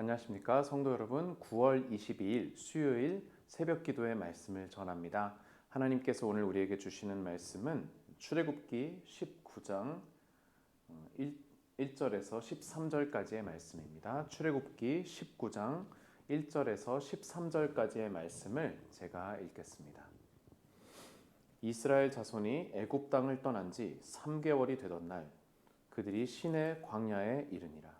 안녕하십니까 성도 여러분 9월 22일 수요일 새벽 기도의 말씀을 전합니다. 하나님께서 오늘 우리에게 주시는 말씀은 출애굽기 19장 1, 1절에서 13절까지의 말씀입니다. 출애굽기 19장 1절에서 13절까지의 말씀을 제가 읽겠습니다. 이스라엘 자손이 애굽 땅을 떠난 지 3개월이 되던 날 그들이 신의 광야에 이르니라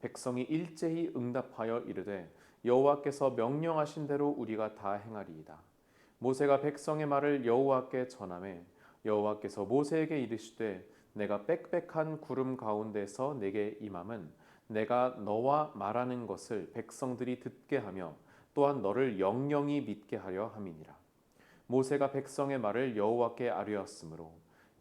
백성이 일제히 응답하여 이르되 여호와께서 명령하신 대로 우리가 다 행하리이다. 모세가 백성의 말을 여호와께 전하매 여호와께서 모세에게 이르시되 내가 빽빽한 구름 가운데서 내게 임함은 내가 너와 말하는 것을 백성들이 듣게 하며 또한 너를 영영이 믿게 하려 함이니라. 모세가 백성의 말을 여호와께 아뢰었으므로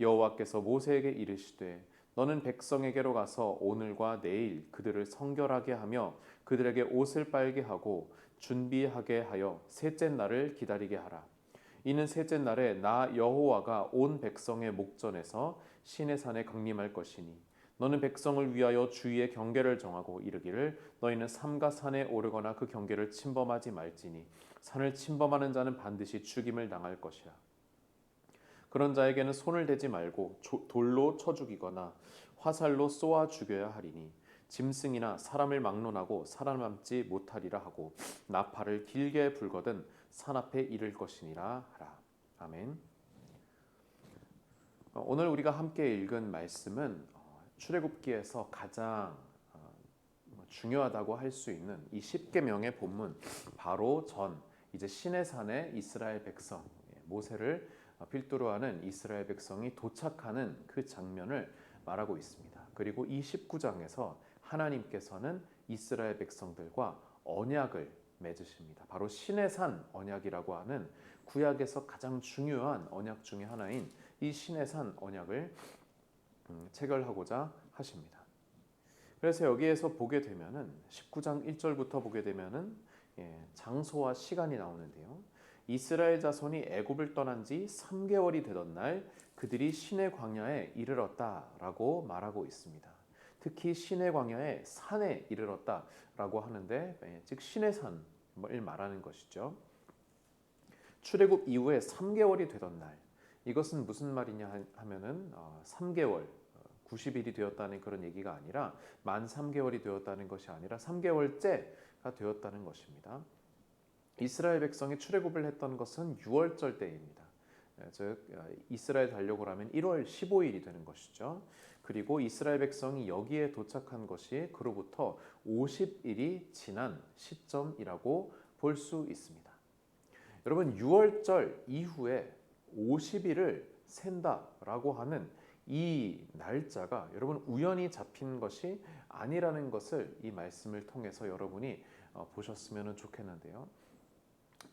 여호와께서 모세에게 이르시되 너는 백성에게로 가서 오늘과 내일 그들을 성결하게 하며 그들에게 옷을 빨게 하고 준비하게 하여 셋째 날을 기다리게 하라. 이는 셋째 날에 나 여호와가 온 백성의 목전에서 신의 산에 강림할 것이니 너는 백성을 위하여 주위의 경계를 정하고 이르기를 너희는 삼가 산에 오르거나 그 경계를 침범하지 말지니 산을 침범하는 자는 반드시 죽임을 당할 것이라. 그런 자에게는 손을 대지 말고 돌로 쳐 죽이거나 화살로 쏘아 죽여야 하리니 짐승이나 사람을 막론하고 살아남지 못하리라 하고 나팔을 길게 불거든 산 앞에 이를 것이니라 하라. 아멘. 어, 오늘 우리가 함께 읽은 말씀은 어, 출애굽기에서 가장 어, 뭐 중요하다고 할 수 있는 이 십계명의 본문 바로 전 이제 시내산의 이스라엘 백성 예, 모세를 필두로 하는 이스라엘 백성이 도착하는 그 장면을 말하고 있습니다. 그리고 이 19장에서 하나님께서는 이스라엘 백성들과 언약을 맺으십니다. 바로 신의 산 언약이라고 하는 구약에서 가장 중요한 언약 중의 하나인 이 신의 산 언약을 음, 체결하고자 하십니다. 그래서 여기에서 보게 되면은 19장 1절부터 보게 되면은 예, 장소와 시간이 나오는데요. 이스라엘 자손이 애굽을 떠난 지 3개월이 되던 날 그들이 신의 광야에 이르렀다라고 말하고 있습니다. 특히 신의 광야에 산에 이르렀다라고 하는데 예, 즉 신의 산을 말하는 것이죠. 출애굽 이후에 3개월이 되던 날 이것은 무슨 말이냐 하면은 3개월 90일이 되었다는 그런 얘기가 아니라 만 3개월이 되었다는 것이 아니라 3개월째가 되었다는 것입니다. 이스라엘 백성이 출애굽을 했던 것은 6월절 때입니다. 예, 즉 어, 이스라엘 달력으로 하면 1월 15일이 되는 것이죠. 그리고 이스라엘 백성이 여기에 도착한 것이 그로부터 50일이 지난 시점이라고 볼 수 있습니다. 여러분 6월절 이후에 50일을 센다라고 하는 이 날짜가 여러분 우연히 잡힌 것이 아니라는 것을 이 말씀을 통해서 여러분이 어, 보셨으면 좋겠는데요.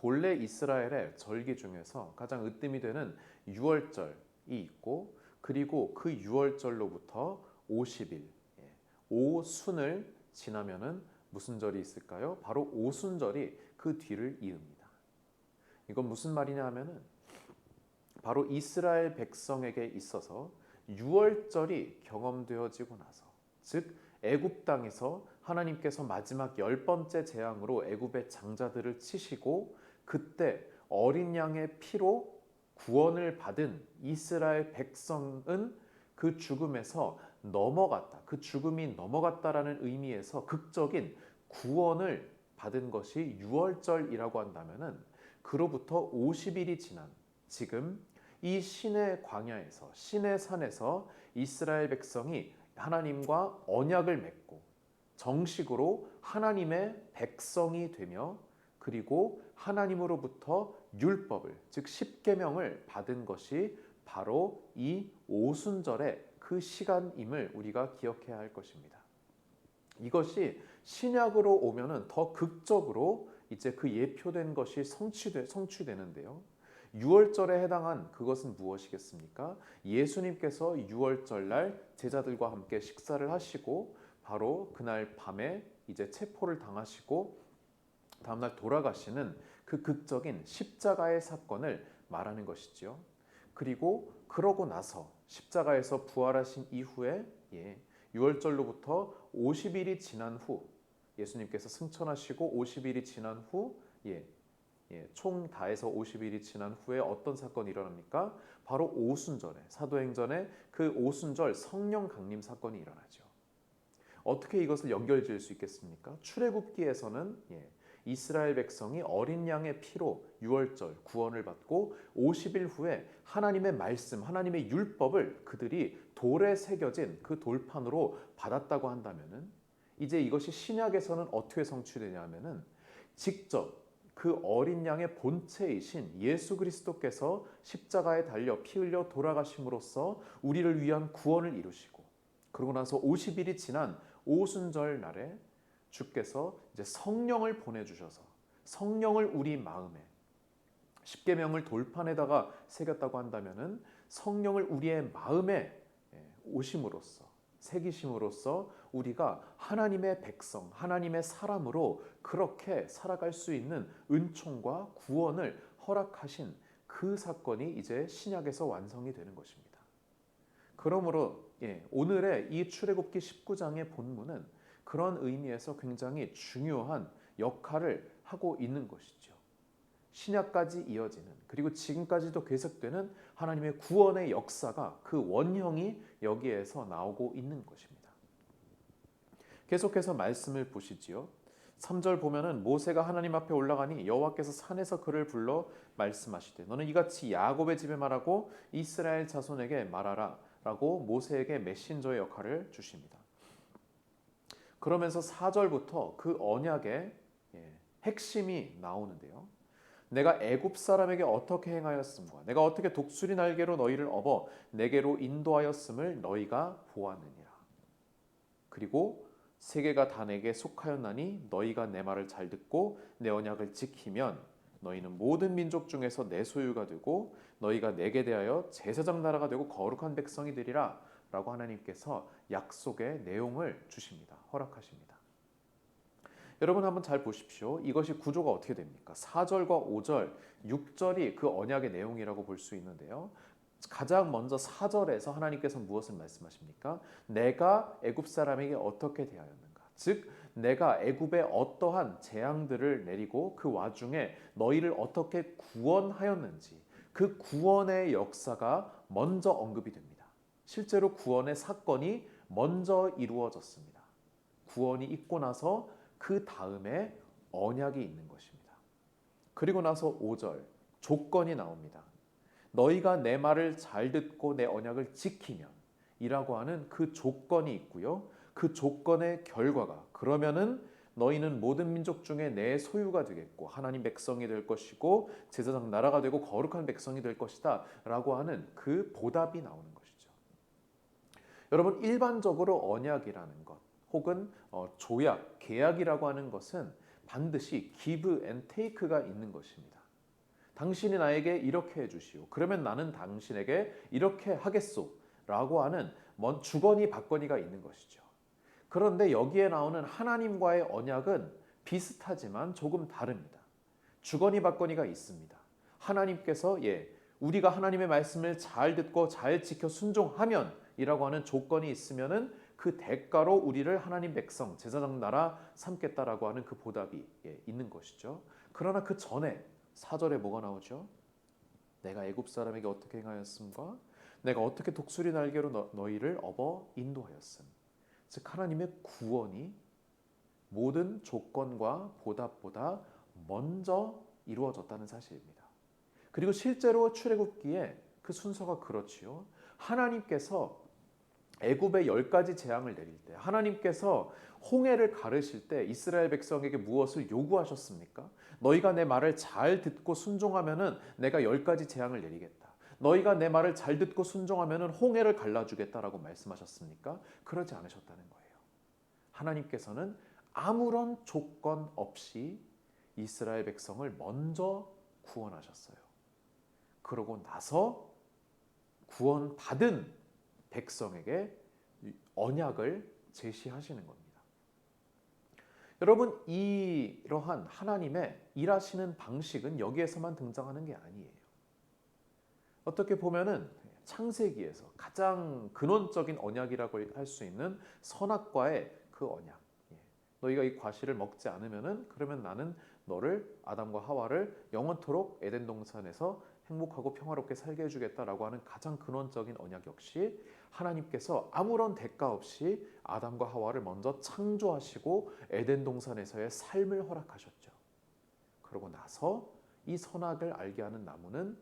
본래 이스라엘의 절기 중에서 가장 으뜸이 되는 6월절이 있고 그리고 그 6월절로부터 50일 예, 오순을 지나면은 무슨 절이 있을까요? 바로 오순절이 그 뒤를 이읍니다. 이건 무슨 말이냐 하면은 바로 이스라엘 백성에게 있어서 6월절이 경험되어지고 나서 즉 애굽 땅에서 하나님께서 마지막 열 번째 재앙으로 애굽의 장자들을 치시고 그때 어린 양의 피로 구원을 받은 이스라엘 백성은 그 죽음에서 넘어갔다. 그 죽음이 넘어갔다라는 의미에서 극적인 구원을 받은 것이 유월절이라고 한다면은 그로부터 50일이 지난 지금 이 신의 광야에서 신의 산에서 이스라엘 백성이 하나님과 언약을 맺고 정식으로 하나님의 백성이 되며 그리고 하나님으로부터 율법을 즉 십계명을 받은 것이 바로 이 오순절의 그 시간임을 우리가 기억해야 할 것입니다. 이것이 신약으로 오면은 더 극적으로 이제 그 예표된 것이 성취되, 성취되는데요. 유월절에 해당한 그것은 무엇이겠습니까? 예수님께서 유월절 날 제자들과 함께 식사를 하시고 바로 그날 밤에 이제 체포를 당하시고 다음날 돌아가시는 그 극적인 십자가의 사건을 말하는 것이지요. 그리고 그러고 나서 십자가에서 부활하신 이후에 예, 유월절로부터 50일이 지난 후 예수님께서 승천하시고 50일이 지난 후 예, 예, 총 다해서 50일이 지난 후에 어떤 사건이 일어납니까? 바로 오순절에 사도행전에 그 오순절 성령 강림 사건이 일어나죠. 어떻게 이것을 연결 지을 수 있겠습니까? 출애굽기에서는 예, 이스라엘 백성이 어린 양의 피로 유월절 구원을 받고 50일 후에 하나님의 말씀, 하나님의 율법을 그들이 돌에 새겨진 그 돌판으로 받았다고 한다면은 이제 이것이 신약에서는 어떻게 성취되냐면은 직접 그 어린 양의 본체이신 예수 그리스도께서 십자가에 달려 피 흘려 돌아가심으로써 우리를 위한 구원을 이루시고 그러고 나서 50일이 지난 오순절 날에 주께서 이제 성령을 보내주셔서 성령을 우리 마음에 십계명을 돌판에다가 새겼다고 한다면은 성령을 우리의 마음에 예, 오심으로써 새기심으로써 우리가 하나님의 백성, 하나님의 사람으로 그렇게 살아갈 수 있는 은총과 구원을 허락하신 그 사건이 이제 신약에서 완성이 되는 것입니다. 그러므로 예, 오늘의 이 출애굽기 19장의 본문은 그런 의미에서 굉장히 중요한 역할을 하고 있는 것이죠. 신약까지 이어지는 그리고 지금까지도 계속되는 하나님의 구원의 역사가 그 원형이 여기에서 나오고 있는 것입니다. 계속해서 말씀을 보시지요. 3절 보면은 모세가 하나님 앞에 올라가니 여호와께서 산에서 그를 불러 말씀하시되 너는 이같이 야곱의 집에 말하고 이스라엘 자손에게 말하라라고 모세에게 메신저의 역할을 주십니다. 그러면서 4절부터 그 언약의 예, 핵심이 나오는데요. 내가 애굽 사람에게 어떻게 행하였음과 내가 어떻게 독수리 날개로 너희를 업어 내게로 인도하였음을 너희가 보았느니라. 그리고 세계가 다 내게 속하였나니 너희가 내 말을 잘 듣고 내 언약을 지키면 너희는 모든 민족 중에서 내 소유가 되고 너희가 내게 대하여 제사장 나라가 되고 거룩한 백성이 되리라 라고 하나님께서 약속의 내용을 주십니다. 허락하십니다. 여러분 한번 잘 보십시오. 이것이 구조가 어떻게 됩니까? 4절과 5절, 6절이 그 언약의 내용이라고 볼 수 있는데요. 가장 먼저 4절에서 하나님께서 무엇을 말씀하십니까? 내가 애굽 사람에게 어떻게 대하였는가? 즉 내가 애굽에 어떠한 재앙들을 내리고 그 와중에 너희를 어떻게 구원하였는지 그 구원의 역사가 먼저 언급이 됩니다. 실제로 구원의 사건이 먼저 이루어졌습니다. 구원이 있고 나서 그 다음에 언약이 있는 것입니다. 그리고 나서 5절 조건이 나옵니다. 너희가 내 말을 잘 듣고 내 언약을 지키면 이라고 하는 그 조건이 있고요. 그 조건의 결과가 그러면은 너희는 모든 민족 중에 내 소유가 되겠고 하나님 백성이 될 것이고 제사장 나라가 되고 거룩한 백성이 될 것이다라고 하는 그 보답이 나오는 것이죠. 여러분 일반적으로 언약이라는 것 혹은 어, 조약, 계약이라고 하는 것은 반드시 give and take가 있는 것입니다. 당신이 나에게 이렇게 해주시오. 그러면 나는 당신에게 이렇게 하겠소. 라고 하는 먼 주거니 받거니가 있는 것이죠. 그런데 여기에 나오는 하나님과의 언약은 비슷하지만 조금 다릅니다. 주거니 받거니가 있습니다. 하나님께서 예, 우리가 하나님의 말씀을 잘 듣고 잘 지켜 순종하면 이라고 하는 조건이 있으면은 그 대가로 우리를 하나님 백성 제사장 나라 삼겠다라고 하는 그 보답이 예, 있는 것이죠. 그러나 그 전에 사절에 뭐가 나오죠? 내가 애굽 사람에게 어떻게 행하였음과 내가 어떻게 독수리 날개로 너, 너희를 업어 인도하였음. 즉 하나님의 구원이 모든 조건과 보답보다 먼저 이루어졌다는 사실입니다. 그리고 실제로 출애굽기에 그 순서가 그렇지요. 하나님께서 애굽의 열 가지 재앙을 내릴 때 하나님께서 홍해를 가르실 때 이스라엘 백성에게 무엇을 요구하셨습니까? 너희가 내 말을 잘 듣고 순종하면은 내가 열 가지 재앙을 내리겠다. 너희가 내 말을 잘 듣고 순종하면은 홍해를 갈라주겠다라고 말씀하셨습니까? 그러지 않으셨다는 거예요. 하나님께서는 아무런 조건 없이 이스라엘 백성을 먼저 구원하셨어요. 그러고 나서 구원받은 백성에게 언약을 제시하시는 겁니다. 여러분 이러한 하나님의 일하시는 방식은 여기에서만 등장하는 게 아니에요. 어떻게 보면은 창세기에서 가장 근원적인 언약이라고 할 수 있는 선악과의 그 언약. 예. 너희가 이 과실을 먹지 않으면은 그러면 나는 너를 아담과 하와를 영원토록 에덴 동산에서 행복하고 평화롭게 살게 해주겠다라고 하는 가장 근원적인 언약 역시 하나님께서 아무런 대가 없이 아담과 하와를 먼저 창조하시고 에덴 동산에서의 삶을 허락하셨죠. 그러고 나서 이 선악을 알게 하는 나무는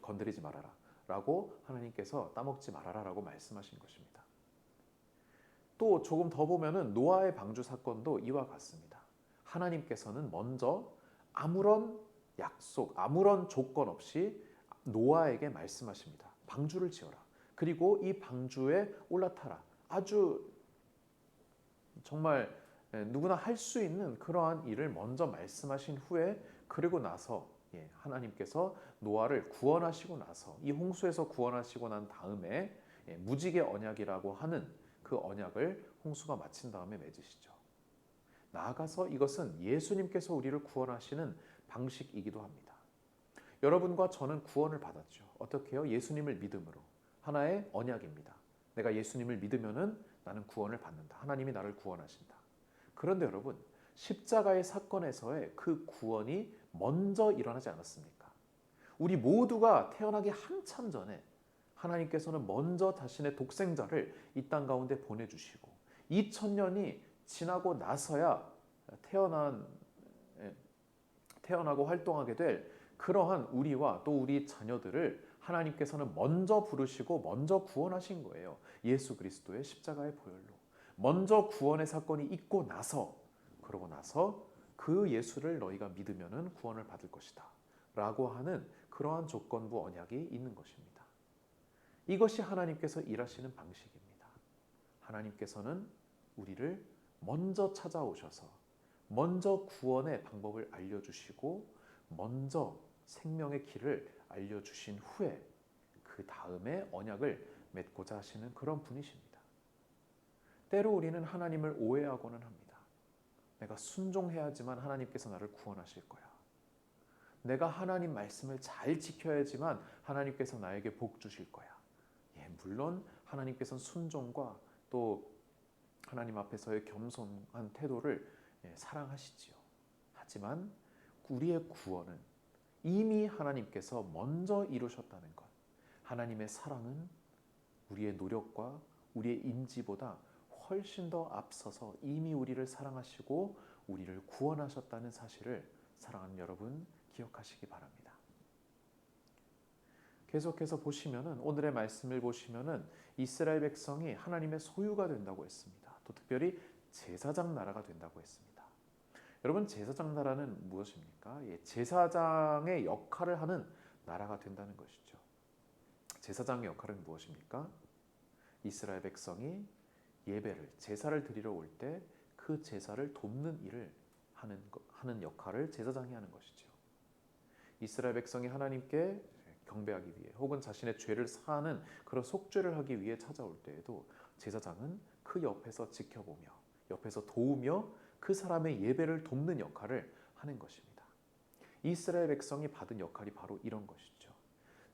건드리지 말아라 라고 하나님께서 따먹지 말아라 라고 말씀하신 것입니다. 또 조금 더 보면은 노아의 방주 사건도 이와 같습니다. 하나님께서는 먼저 아무런 약속, 아무런 조건 없이 노아에게 말씀하십니다. 방주를 지어라. 그리고 이 방주에 올라타라. 아주 정말 누구나 할 수 있는 그러한 일을 먼저 말씀하신 후에 그리고 나서 예, 하나님께서 노아를 구원하시고 나서 이 홍수에서 구원하시고 난 다음에 예, 무지개 언약이라고 하는 그 언약을 홍수가 마친 다음에 맺으시죠. 나아가서 이것은 예수님께서 우리를 구원하시는 방식이기도 합니다. 여러분과 저는 구원을 받았죠. 어떻게요? 예수님을 믿음으로 하나의 언약입니다. 내가 예수님을 믿으면은 나는 구원을 받는다. 하나님이 나를 구원하신다. 그런데 여러분 십자가의 사건에서의 그 구원이 먼저 일어나지 않았습니까? 우리 모두가 태어나기 한참 전에 하나님께서는 먼저 자신의 독생자를 이 땅 가운데 보내주시고 2000년이 지나고 나서야 태어난 태어나고 활동하게 될 그러한 우리와 또 우리 자녀들을 하나님께서는 먼저 부르시고 먼저 구원하신 거예요. 예수 그리스도의 십자가의 보혈로. 먼저 구원의 사건이 있고 나서 그러고 나서 그 예수를 너희가 믿으면은 구원을 받을 것이다. 라고 하는 그러한 조건부 언약이 있는 것입니다. 이것이 하나님께서 일하시는 방식입니다. 하나님께서는 우리를 먼저 찾아오셔서 먼저 구원의 방법을 알려주시고 먼저 생명의 길을 알려주신 후에 그 다음에 언약을 맺고자 하시는 그런 분이십니다. 때로 우리는 하나님을 오해하고는 합니다. 내가 순종해야지만 하나님께서 나를 구원하실 거야. 내가 하나님 말씀을 잘 지켜야지만 하나님께서 나에게 복 주실 거야. 예, 물론 하나님께서는 순종과 또 하나님 앞에서의 겸손한 태도를 예, 사랑하시지요. 하지만 우리의 구원은 이미 하나님께서 먼저 이루셨다는 것. 하나님의 사랑은 우리의 노력과 우리의 인지보다 훨씬 더 앞서서 이미 우리를 사랑하시고 우리를 구원하셨다는 사실을 사랑하는 여러분 기억하시기 바랍니다. 계속해서 보시면은 오늘의 말씀을 보시면은 이스라엘 백성이 하나님의 소유가 된다고 했습니다. 또 특별히 제사장 나라가 된다고 했습니다. 여러분 제사장 나라는 무엇입니까? 예, 제사장의 역할을 하는 나라가 된다는 것이죠. 제사장의 역할은 무엇입니까? 이스라엘 백성이 예배를 제사를 드리러 올 때 그 제사를 돕는 일을 하는 하는 역할을 제사장이 하는 것이죠. 이스라엘 백성이 하나님께 경배하기 위해 혹은 자신의 죄를 사하는 그런 속죄를 하기 위해 찾아올 때에도 제사장은 그 옆에서 지켜보며 옆에서 도우며 그 사람의 예배를 돕는 역할을 하는 것입니다. 이스라엘 백성이 받은 역할이 바로 이런 것이죠.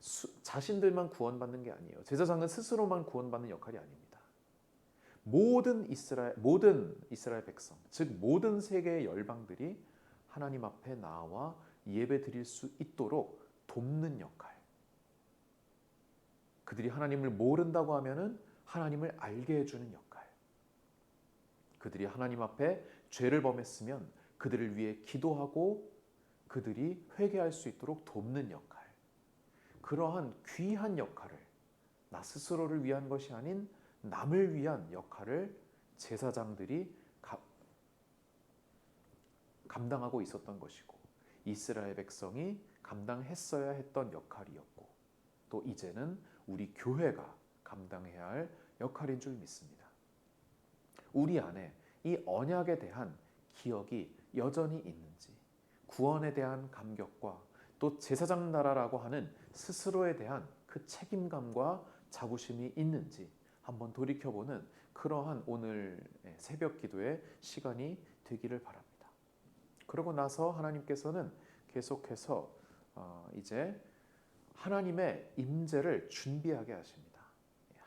수, 자신들만 구원받는 게 아니에요. 제사장은 스스로만 구원받는 역할이 아닙니다. 모든 이스라엘 모든 이스라엘 백성, 즉 모든 세계의 열방들이 하나님 앞에 나와 예배 드릴 수 있도록 돕는 역할. 그들이 하나님을 모른다고 하면은 하나님을 알게 해주는 역할. 그들이 하나님 앞에 죄를 범했으면 그들을 위해 기도하고 그들이 회개할 수 있도록 돕는 역할. 그러한 귀한 역할을 나 스스로를 위한 것이 아닌 남을 위한 역할을 제사장들이 가- 감당하고 있었던 것이고 이스라엘 백성이 감당했어야 했던 역할이었고 또 이제는 우리 교회가 감당해야 할 역할인 줄 믿습니다. 우리 안에 이 언약에 대한 기억이 여전히 있는지 구원에 대한 감격과 또 제사장 나라라고 하는 스스로에 대한 그 책임감과 자부심이 있는지 한번 돌이켜보는 그러한 오늘 새벽 기도의 시간이 되기를 바랍니다. 그러고 나서 하나님께서는 계속해서 어, 이제 하나님의 임재를 준비하게 하십니다.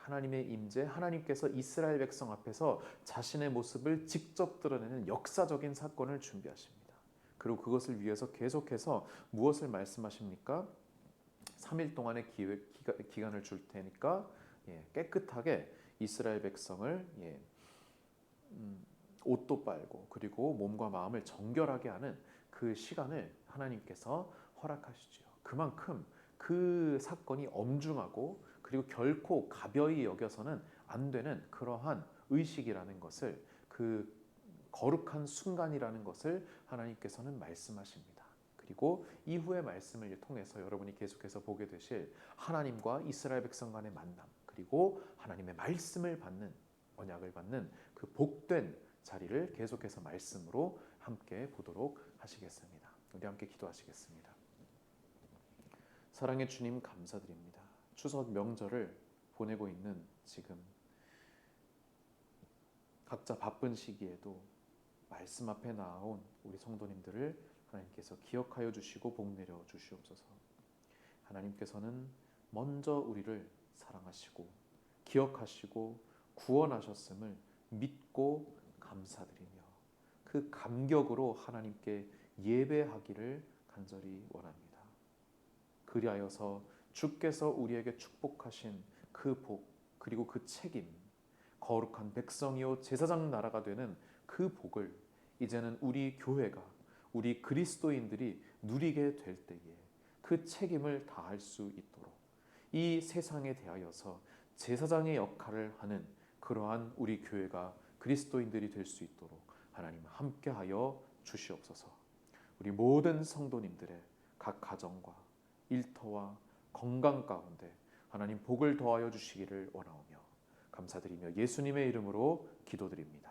하나님의 임재, 하나님께서 이스라엘 백성 앞에서 자신의 모습을 직접 드러내는 역사적인 사건을 준비하십니다. 그리고 그것을 위해서 계속해서 무엇을 말씀하십니까? 3일 동안의 기획, 기가, 는줄 테니까 예, 깨끗하게 이스라엘 백성을 예, 음, 옷도 빨고 그리고 몸과 마음을 정결하게 하는 그 시간을 하나님께서 허락하시지요. 그만큼 그 사건이 엄중하고 그리고 결코 가벼이 여겨서는 안 되는 그러한 의식이라는 것을 그 거룩한 순간이라는 것을 하나님께서는 말씀하십니다. 그리고 이후의 말씀을 통해서 여러분이 계속해서 보게 되실 하나님과 이스라엘 백성 간의 만남 그리고 하나님의 말씀을 받는 언약을 받는 그 복된 자리를 계속해서 말씀으로 함께 보도록 하시겠습니다. 우리 함께 기도하시겠습니다. 사랑의 주님 감사드립니다. 추석 명절을 보내고 있는 지금 각자 바쁜 시기에도 말씀 앞에 나온 우리 성도님들을 하나님께서 기억하여 주시고 복 내려 주시옵소서. 하나님께서는 먼저 우리를 사랑하시고 기억하시고 구원하셨음을 믿고 감사드리며 그 감격으로 하나님께 예배하기를 간절히 원합니다. 그리하여서 주께서 우리에게 축복하신 그 복 그리고 그 책임 거룩한 백성이요 제사장 나라가 되는 그 복을 이제는 우리 교회가 우리 그리스도인들이 누리게 될 때에 그 책임을 다할 수 있도록 이 세상에 대하여서 제사장의 역할을 하는 그러한 우리 교회가 그리스도인들이 될 수 있도록 하나님 함께하여 주시옵소서. 우리 모든 성도님들의 각 가정과 일터와 건강 가운데 하나님 복을 더하여 주시기를 원하오며 감사드리며 예수님의 이름으로 기도드립니다.